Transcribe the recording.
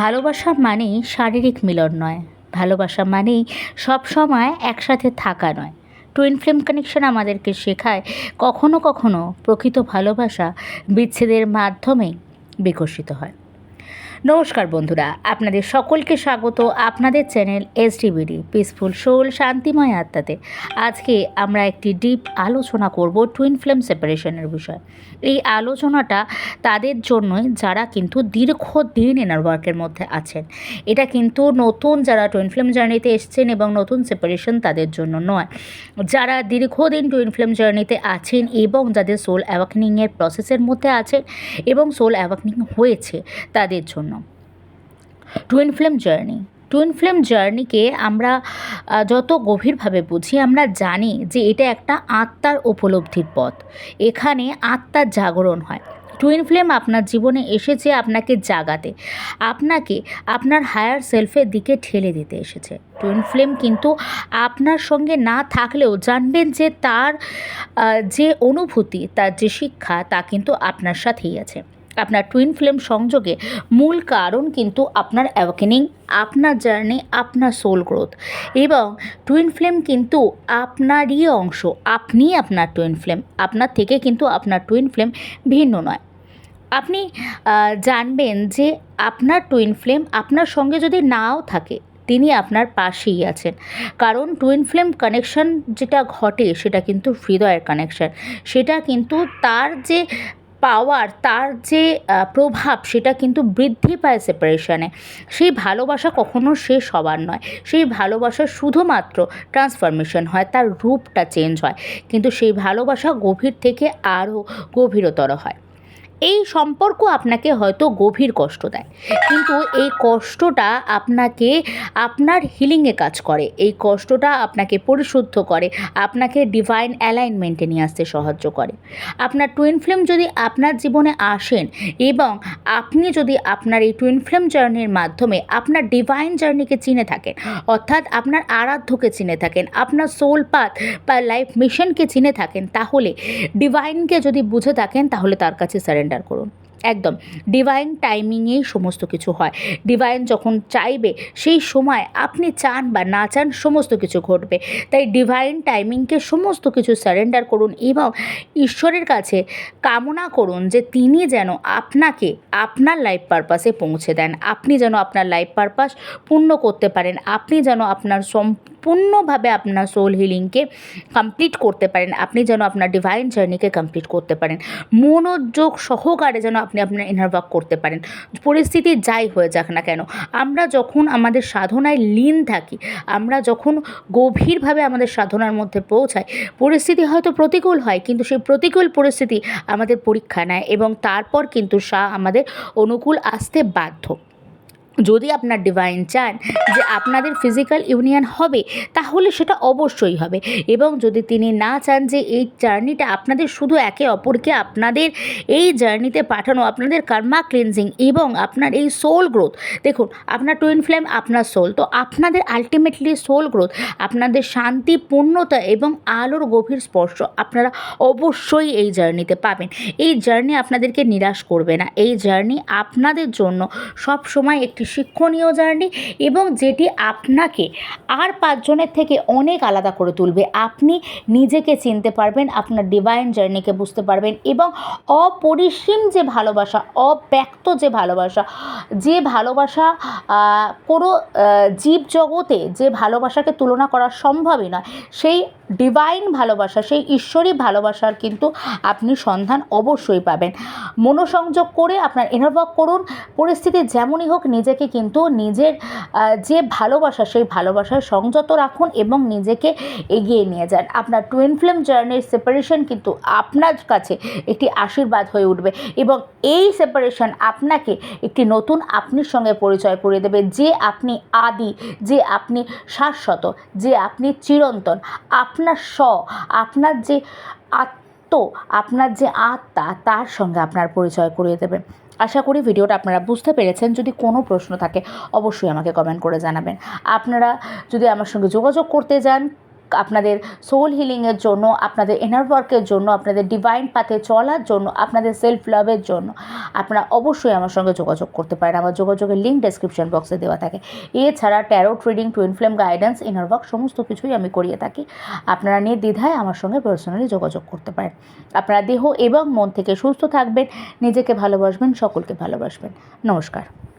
ভালোবাসা মানেই শারীরিক মিলন নয়। ভালোবাসা মানেই সব সময় একসাথে থাকা নয়। টুইন ফ্লেম কানেকশন আমাদেরকে শেখায় কখনো কখনো প্রকৃত ভালোবাসা বিচ্ছেদের মাধ্যমেই বিকশিত হয়। নমস্কার বন্ধুরা, আপনাদের সকলকে স্বাগত আপনাদের চ্যানেল এসডিবিডি পিসফুল সোল শান্তিময় আত্মাতে। আজকে আমরা একটি ডিপ আলোচনা করব টুইন ফ্লেম সেপারেশনের বিষয়। এই আলোচনাটা তাদের জন্যই যারা কিন্তু দীর্ঘদিন এনার ওয়ার্কের মধ্যে আছেন। এটা কিন্তু নতুন যারা টুইন ফ্লেম জার্নিতে এসছেন এবং নতুন সেপারেশন তাদের জন্য নয়। যারা দীর্ঘদিন টুইন ফ্লেম জার্নিতে আছেন এবং যাদের সোল অ্যাওয়াকনিংয়ের প্রসেসের মধ্যে আছেন এবং সোল অ্যাওয়াকনিং হয়েছে তাদের জন্য। Twin flame journey twin flame জার্নিকে আমরা যত গভীরভাবে বুঝি, আমরা জানি যে এটা একটা আত্মার উপলব্ধির পথ। এখানে আত্মার জাগরণ হয়। টুইন ফ্লেম আপনার জীবনে এসেছে আপনাকে জাগাতে। আপনাকে আপনার হায়ার সেলফের দিকে ঠেলে দিতে এসেছে। টুইন ফ্লেম কিন্তু আপনার সঙ্গে না থাকলেও জানবেন যে তার যে অনুভূতি, তার যে শিক্ষা, তা কিন্তু আপনার সাথেই আছে। আপনার টুইন ফ্লেম সংযোগে মূল কারণ কিন্তু আপনার অ্যাওয়াকেনিং আপনার জার্নি আপনার সোল গ্রোথ এবং টুইন ফ্লেম কিন্তু আপনারই অংশ, আপনি আপনার টুইন ফ্লেম আপনার থেকে কিন্তু আপনার টুইন ফ্লেম ভিন্ন নয়। আপনি জানবেন যে আপনার টুইন ফ্লেম আপনার সঙ্গে যদি নাও থাকে, তিনি আপনার পাশেই আছেন। কারণ টুইন ফ্লেম কানেকশন যেটা ঘটে, সেটা কিন্তু হৃদয়ের কানেকশন সেটা কিন্তু তার যে পাওয়ার তার যে প্রভাব, সেটা কিন্তু বৃদ্ধি পায় সেপারেশনে সেই ভালোবাসা কখনো শেষ হবার নয়। সেই ভালোবাসা শুধুমাত্র ট্রান্সফরমেশন হয়, তার রূপটা চেঞ্জ হয়। কিন্তু সেই ভালোবাসা গভীর থেকে আরও গভীরতর হয়। এই সম্পর্ক আপনাকে হয়তো গভীর কষ্ট দেয়। কিন্তু এই কষ্টটা আপনাকে, আপনার হিলিংয়ে কাজ করে। এই কষ্টটা আপনাকে পরিশুদ্ধ করে, আপনাকে ডিভাইন অ্যালাইনমেন্টে নিয়ে আসতে সাহায্য করে। আপনার টুইন ফ্লেম যদি আপনার জীবনে আসেন এবং আপনি যদি আপনার এই টুইন ফ্লেম জার্নির মাধ্যমে আপনার ডিভাইন জার্নিকে চিনে থাকেন, অর্থাৎ আপনার আরাধ্যকে চিনে থাকেন, আপনার সোল পাথ বা লাইফ মিশনকে চিনে থাকেন, তাহলে ডিভাইনকে যদি বুঝে থাকেন, তাহলে তার কাছে সারেন্ডার করুন। একদম। ডিভাইন টাইমিংয়েই সমস্ত কিছু হয়। ডিভাইন যখন চাইবে, সেই সময় আপনি চান বা না চান সমস্ত কিছু ঘটবে। তাই ডিভাইন টাইমিংকে সমস্ত কিছু সারেন্ডার করুন এবং ঈশ্বরের কাছে কামনা করুন যে তিনি যেন আপনাকে আপনার লাইফ পারপাসে পৌঁছে দেন। আপনি যেন আপনার লাইফ পারপাস পূর্ণ করতে পারেন। আপনি যেন আপনার সম্পূর্ণভাবে আপনার সোল হিলিংকে কমপ্লিট করতে পারেন। আপনি যেন আপনার ডিভাইন জার্নিকে কমপ্লিট করতে পারেন। মনোযোগ সহকারে যেন আপনি আপনার ইনার ওয়ার্ক করতে পারেন। পরিস্থিতি যাই হয়ে যাক না কেন, আমরা যখন আমাদের সাধনায় লীন থাকি, আমরা যখন গভীরভাবে আমাদের সাধনার মধ্যে পৌঁছাই, পরিস্থিতি হয়তো প্রতিকূল হয়, কিন্তু সেই প্রতিকূল পরিস্থিতি আমাদের পরীক্ষা নেয় এবং তারপর কিন্তু সা আমাদের অনুকূল আসতে বাধ্য। যদি আপনার ডিভাইন চান যে আপনাদের ফিজিক্যাল ইউনিয়ন হবে, তাহলে সেটা অবশ্যই হবে। এবং যদি তিনি না চান যে এই জার্নিটা আপনাদের শুধু একে অপরকে আপনাদের এই জার্নিতে পাঠানো, আপনাদের কার্মা ক্লিনজিং এবং আপনার এই সোল গ্রোথ দেখুন, আপনার টুইন ফ্লেম আপনার সোল তো আপনাদের আলটিমেটলি সোল গ্রোথ আপনাদের শান্তি পূর্ণতা এবং আলোর গভীর স্পর্শ আপনারা অবশ্যই এই জার্নিতে পাবেন। এই জার্নি আপনাদেরকে নিরাশ করবে না। এই জার্নি আপনাদের জন্য সব সময় একটি শিক্ষণীয় জার্নি এবং যেটি আপনাকে আর পাঁচজনের থেকে অনেক আলাদা করে তুলবে। আপনি নিজেকে চিনতে পারবেন, আপনার ডিভাইন জার্নিকে বুঝতে পারবেন এবং অপরিসীম যে ভালোবাসা, অব্যক্ত যে ভালোবাসা যে ভালোবাসা কোনো জীব জগতে যে ভালোবাসাকে তুলনা করা সম্ভবই নয়, সেই ডিভাইন ভালোবাসা, সেই ঈশ্বরী ভালোবাসার কিন্তু আপনি সন্ধান অবশ্যই পাবেন। মনোসংযোগ করে আপনার এনার্ভাক করুন, পরিস্থিতি যেমনই হোক নিজেকে কিন্তু নিজের যে ভালোবাসা, সেই ভালোবাসার সংযত রাখুন এবং নিজেকে এগিয়ে নিয়ে যান। আপনার টুইন ফ্লেম জার্নির সেপারেশন কিন্তু আপনার কাছে একটি আশীর্বাদ হয়ে উঠবে এবং এই সেপারেশন আপনাকে একটি নতুন আপনির সঙ্গে পরিচয় করে দেবে। যে আপনি আদি, যে আপনি শাশ্বত, যে আপনি চিরন্তন আপনার স্ব আপনার যে আত্ম, আপনার যে আত্মা, তার সঙ্গে আপনার পরিচয় করিয়ে দেবে আশা করি ভিডিওটা আপনারা বুঝতে পেরেছেন। যদি কোনো প্রশ্ন থাকে, অবশ্যই আমাকে কমেন্ট করে জানাবেন। আপনারা যদি আমার সঙ্গে যোগাযোগ করতে যান আপনাদের সোল হিলিংয়ের জন্য, আপনাদের এনার ওয়ার্কের জন্য, আপনাদের ডিভাইন পাথে চলার জন্য, আপনাদের সেলফ লাভের জন্য, আপনারা অবশ্যই আমার সঙ্গে যোগাযোগ করতে পারেন। আমার যোগাযোগের লিঙ্ক ডেসক্রিপশন বক্সে দেওয়া থাকে। এছাড়া tarot trading twin flame guidance inner work সমস্ত কিছুই আমি করিয়ে থাকি। আপনারা নির্দ্বিধায় আমার সঙ্গে পার্সোনালি যোগাযোগ করতে পারেন। আপনারা দেহ এবং মন থেকে সুস্থ থাকবেন, নিজেকে ভালোবাসবেন, সকলকে ভালোবাসবেন। নমস্কার।